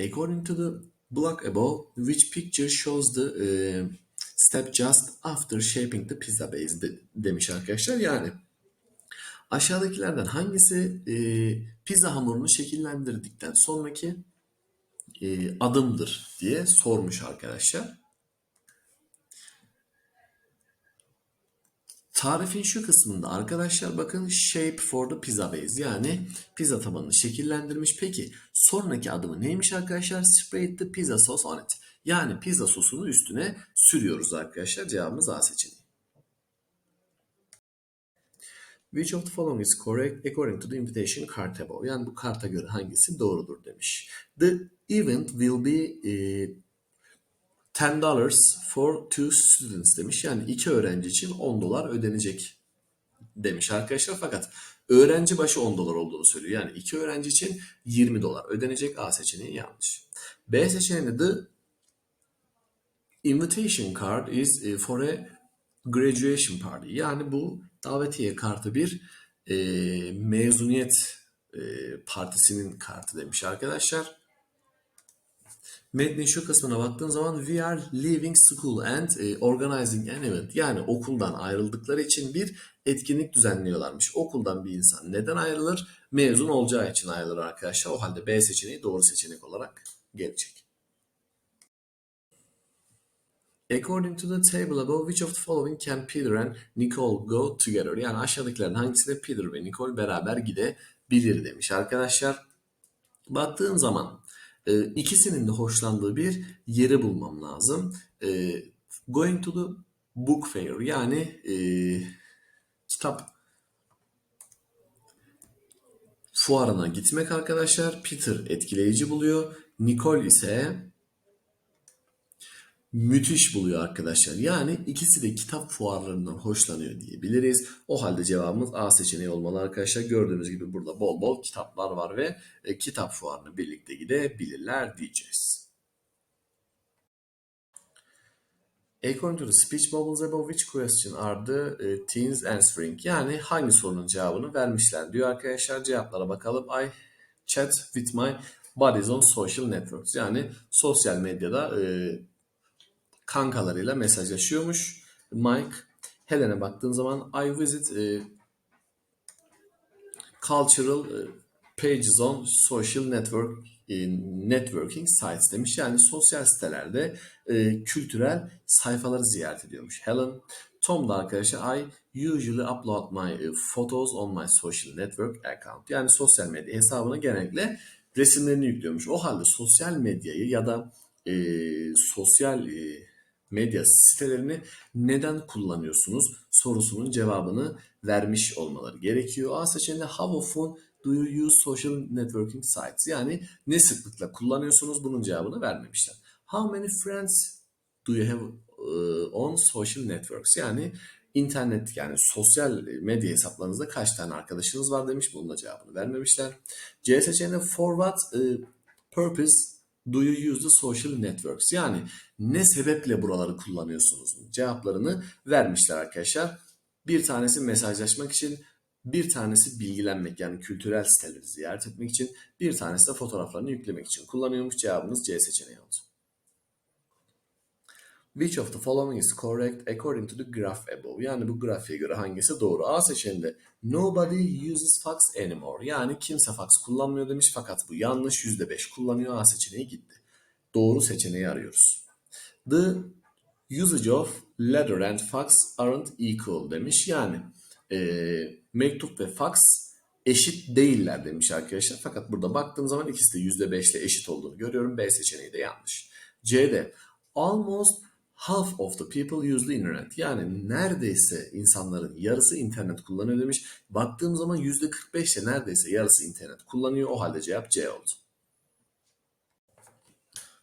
According to the block above, which picture shows the e, step just after shaping the pizza base de- demiş arkadaşlar. Yani aşağıdakilerden hangisi e, pizza hamurunu şekillendirdikten sonraki e, adımdır diye sormuş arkadaşlar. Tarifin şu kısmında arkadaşlar bakın shape for the pizza base yani pizza tabanını şekillendirmiş. Peki sonraki adımı neymiş arkadaşlar? Spread the pizza sauce on it. Yani pizza sosunu üstüne sürüyoruz arkadaşlar. Cevabımız A seçeneği. Which of the following is correct according to the invitation card above? Yani bu karta göre hangisi doğrudur demiş. The event will be eh, $10 for two students demiş. Yani iki öğrenci için 10 dolar ödenecek demiş arkadaşlar. Fakat öğrenci başı 10 dolar olduğunu söylüyor. Yani iki öğrenci için 20 dolar ödenecek. A seçeneği yanlış. B seçeneğinde the invitation card is eh, for a graduation party. Yani bu davetiye kartı bir eh, mezuniyet eh, partisinin kartı demiş arkadaşlar. Metnin şu kısmına baktığın zaman we are leaving school and e, organizing an event. Yani okuldan ayrıldıkları için bir etkinlik düzenliyorlarmış. Okuldan bir insan neden ayrılır? Mezun olacağı için ayrılır arkadaşlar. O halde B seçeneği doğru seçenek olarak gelecek. According to the table above, which of the following can Peter and Nicole go together? Yani aşağıdakilerin hangisinde Peter ve Nicole beraber gidebilir demiş arkadaşlar. Baktığın zaman e, ikisinin de hoşlandığı bir yeri bulmam lazım. E, going to the book fair yani e, kitap fuarına gitmek arkadaşlar. Peter etkileyici buluyor. Nicole ise müthiş buluyor arkadaşlar. Yani ikisi de kitap fuarlarından hoşlanıyor diyebiliriz. O halde cevabımız A seçeneği olmalı arkadaşlar. Gördüğünüz gibi burada bol bol kitaplar var ve e, kitap fuarına birlikte gidebilirler diyeceğiz. According to the speech bubbles above which question are the e, teens answering? Yani hangi sorunun cevabını vermişler diyor arkadaşlar. Cevaplara bakalım. I chat with my buddies on social networks. Yani sosyal medyada e, kankalarıyla mesajlaşıyormuş. Mike, Helen'e baktığın zaman I visit e, cultural e, pages on social network networking sites demiş. Yani sosyal sitelerde e, kültürel sayfaları ziyaret ediyormuş. Helen, Tom da arkadaşlar I usually upload my e, photos on my social network account. Yani sosyal medya hesabına genellikle resimlerini yüklüyormuş. O halde sosyal medyayı ya da e, sosyal e, medya sitelerini neden kullanıyorsunuz sorusunun cevabını vermiş olmaları gerekiyor. A seçeneğinde how often do you use social networking sites? Yani ne sıklıkla kullanıyorsunuz bunun cevabını vermemişler. How many friends do you have uh, on social networks? Yani internet yani sosyal medya hesaplarınızda kaç tane arkadaşınız var demiş. Bunun da cevabını vermemişler. C seçeneğinde for what uh, purpose Do you use the social networks? Yani ne sebeple buraları kullanıyorsunuz? Cevaplarını vermişler arkadaşlar. Bir tanesi mesajlaşmak için, bir tanesi bilgilenmek yani kültürel siteleri ziyaret etmek için, bir tanesi de fotoğraflarını yüklemek için kullanıyormuş. Cevabımız C seçeneği oldu. Which of the following is correct according to the graph above? Yani bu grafiğe göre hangisi doğru? A seçeneğinde nobody uses fax anymore. Yani kimse fax kullanmıyor demiş fakat bu yanlış %5 kullanıyor. A seçeneği gitti. Doğru seçeneği arıyoruz. The usage of letter and fax aren't equal demiş. Yani e, mektup ve fax eşit değiller demiş arkadaşlar. Fakat burada baktığım zaman ikisi de %5 ile eşit olduğunu görüyorum. B seçeneği de yanlış. C'de almost half of the people use the internet. Yani neredeyse insanların yarısı internet kullanıyor demiş. Baktığım zaman %45 ile neredeyse yarısı internet kullanıyor. O halde cevap C oldu.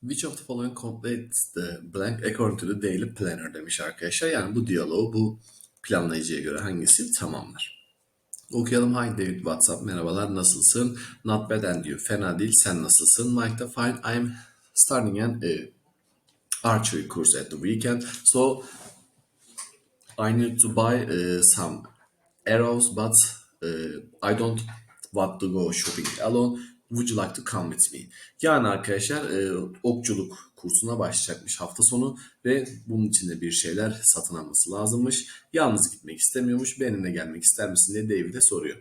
Which of the following completes the blank according to the daily planner demiş arkadaşlar. Yani bu diyaloğu bu planlayıcıya göre hangisi tamamlar? Okuyalım. Hi David WhatsApp merhabalar nasılsın? Not bad diyor. Fena değil sen nasılsın? Mike da fine. I'm starting an uh, archery course at the weekend. So I need to buy uh, some arrows but uh, I don't want to go shopping alone. Would you like to come with me? Yani arkadaşlar e, okçuluk kursuna başlayacakmış hafta sonu ve bunun için de bir şeyler satın alması lazımmış. Yalnız gitmek istemiyormuş. Benimle gelmek ister misin diye David'e soruyor.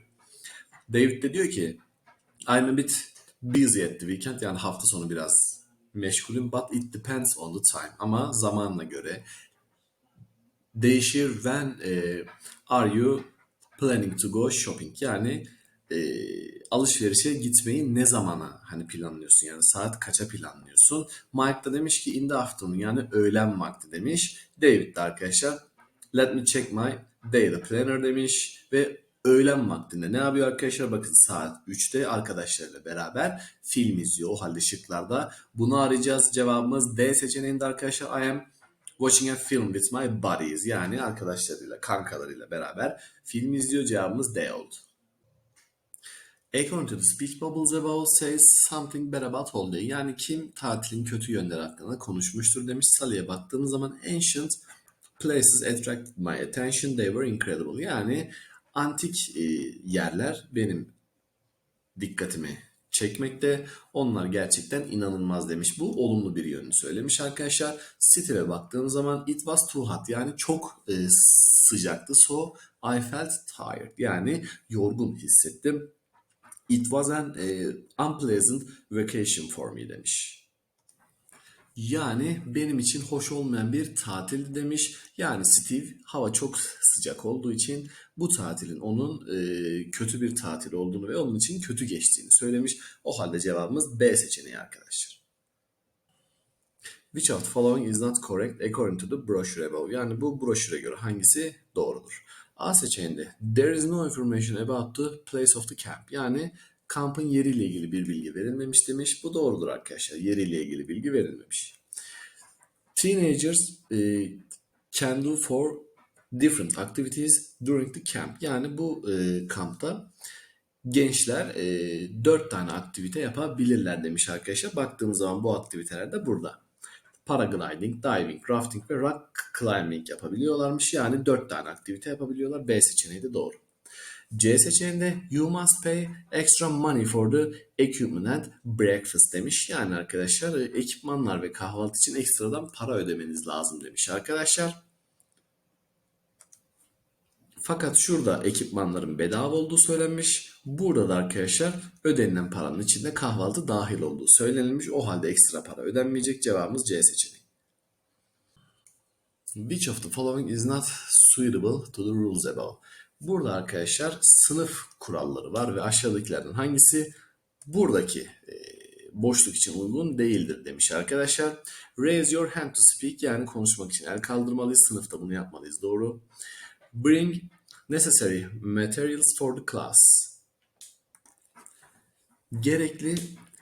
David de diyor ki I'm a bit busy at the weekend yani hafta sonu biraz meşgulüm but it depends on the time ama zamanına göre değişir when e, are you planning to go shopping yani e, alışverişe gitmeyi ne zamana hani planlıyorsun? Yani saat kaça planlıyorsun? Mike da demiş ki in the afternoon. Yani öğlen vakti demiş. David de arkadaşlar let me check my data planner. demiş. Ve öğlen vaktinde ne yapıyor arkadaşlar? Bakın saat 3'te arkadaşlarıyla beraber film izliyor. O halde şıklarda bunu arayacağız. cevabımız D seçeneğinde arkadaşlar I am Watching a film with my buddies. Yani arkadaşlarıyla, kankalarıyla beraber film izliyor. Cevabımız D oldu. According to the speech bubbles above says something bad about holiday. Yani kim tatilin kötü yönleri hakkında konuşmuştur demiş. Sally'e baktığımız zaman ancient places attracted my attention. They were incredible. Yani antik e, yerler benim dikkatimi çekmekte. Onlar gerçekten inanılmaz demiş. Bu olumlu bir yönünü söylemiş arkadaşlar. City'e baktığım zaman it was too hot yani çok e, sıcaktı. So I felt tired yani yorgun hissettim. It was an e, unpleasant vacation for me demiş. Yani benim için hoş olmayan bir tatil demiş. Yani Steve hava çok sıcak olduğu için bu tatilin onun e, kötü bir tatil olduğunu ve onun için kötü geçtiğini söylemiş. O halde cevabımız B seçeneği arkadaşlar. Which of the following is not correct according to the brochure above? Yani bu broşüre göre hangisi doğrudur? A seçeneğinde there is no information about the place of the camp. Yani kampın yeriyle ilgili bir bilgi verilmemiş demiş. Bu doğrudur arkadaşlar. Yeriyle ilgili bilgi verilmemiş. Teenagers e, can do for different activities during the camp. Yani bu e, kampta gençler e, dört tane aktivite yapabilirler demiş arkadaşlar. Baktığımız zaman bu aktiviteler de burada. Paragliding, diving, rafting ve rock climbing yapabiliyorlarmış. Yani dört tane aktivite yapabiliyorlar. B seçeneği de doğru. C seçeneğinde you must pay extra money for the equipment and breakfast demiş. Yani arkadaşlar ekipmanlar ve kahvaltı için ekstradan para ödemeniz lazım demiş arkadaşlar. Fakat şurada ekipmanların bedava olduğu söylenmiş. Burada da arkadaşlar ödenilen paranın içinde kahvaltı dahil olduğu söylenilmiş. O halde ekstra para ödenmeyecek. Cevabımız C seçeneği. Which of the following is not suitable to the rules above? Burada arkadaşlar sınıf kuralları var ve aşağıdakilerden hangisi buradaki e, boşluk için uygun değildir demiş arkadaşlar. Raise your hand to speak yani konuşmak için el kaldırmalıyız. Sınıfta bunu yapmalıyız. Doğru. Bring necessary materials for the class. Gerekli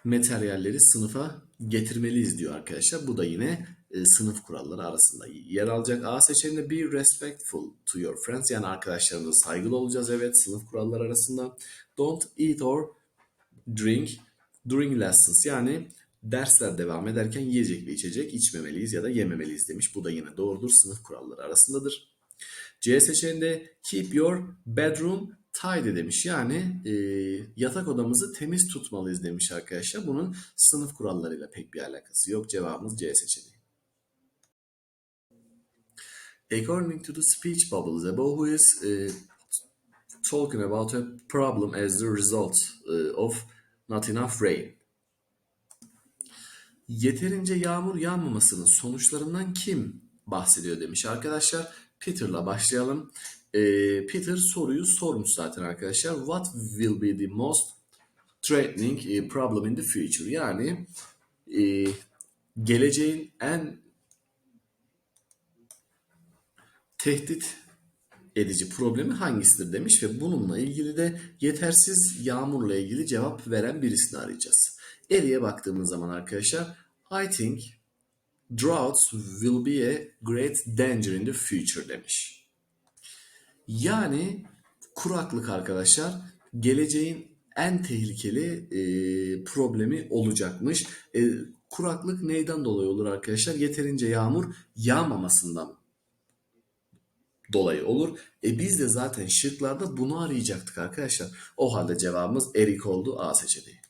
materyalleri sınıfa getirmeliyiz diyor arkadaşlar. Bu da yine e, sınıf kuralları arasında yer alacak. A seçeneğinde be respectful to your friends yani arkadaşlarımıza saygılı olacağız. Evet sınıf kuralları arasında. Don't eat or drink during lessons yani dersler devam ederken yiyecek ve içecek içmemeliyiz ya da yememeliyiz demiş. Bu da yine doğrudur sınıf kuralları arasındadır. C seçeneğinde keep your bedroom tidy demiş. Yani e, yatak odamızı temiz tutmalıyız demiş arkadaşlar. Bunun sınıf kurallarıyla pek bir alakası yok. Cevabımız C seçeneği. According to the speech bubbles above, who is uh, talking about a problem as the result uh, of not enough rain. Yeterince yağmur yağmamasının sonuçlarından kim bahsediyor demiş arkadaşlar. Peter'la başlayalım. Ee, Peter soruyu sormuş zaten arkadaşlar. What will be the most threatening eh, problem in the future? Yani e, geleceğin en tehdit edici problemi hangisidir demiş ve bununla ilgili de yetersiz yağmurla ilgili cevap veren birisini arayacağız. Eri'ye baktığımız zaman arkadaşlar I think droughts will be a great danger in the future demiş. Yani kuraklık arkadaşlar geleceğin en tehlikeli e, problemi olacakmış. E, kuraklık neyden dolayı olur arkadaşlar? Yeterince yağmur yağmamasından dolayı olur. E biz de zaten şıklarda bunu arayacaktık arkadaşlar. O halde cevabımız erik oldu A seçeneği.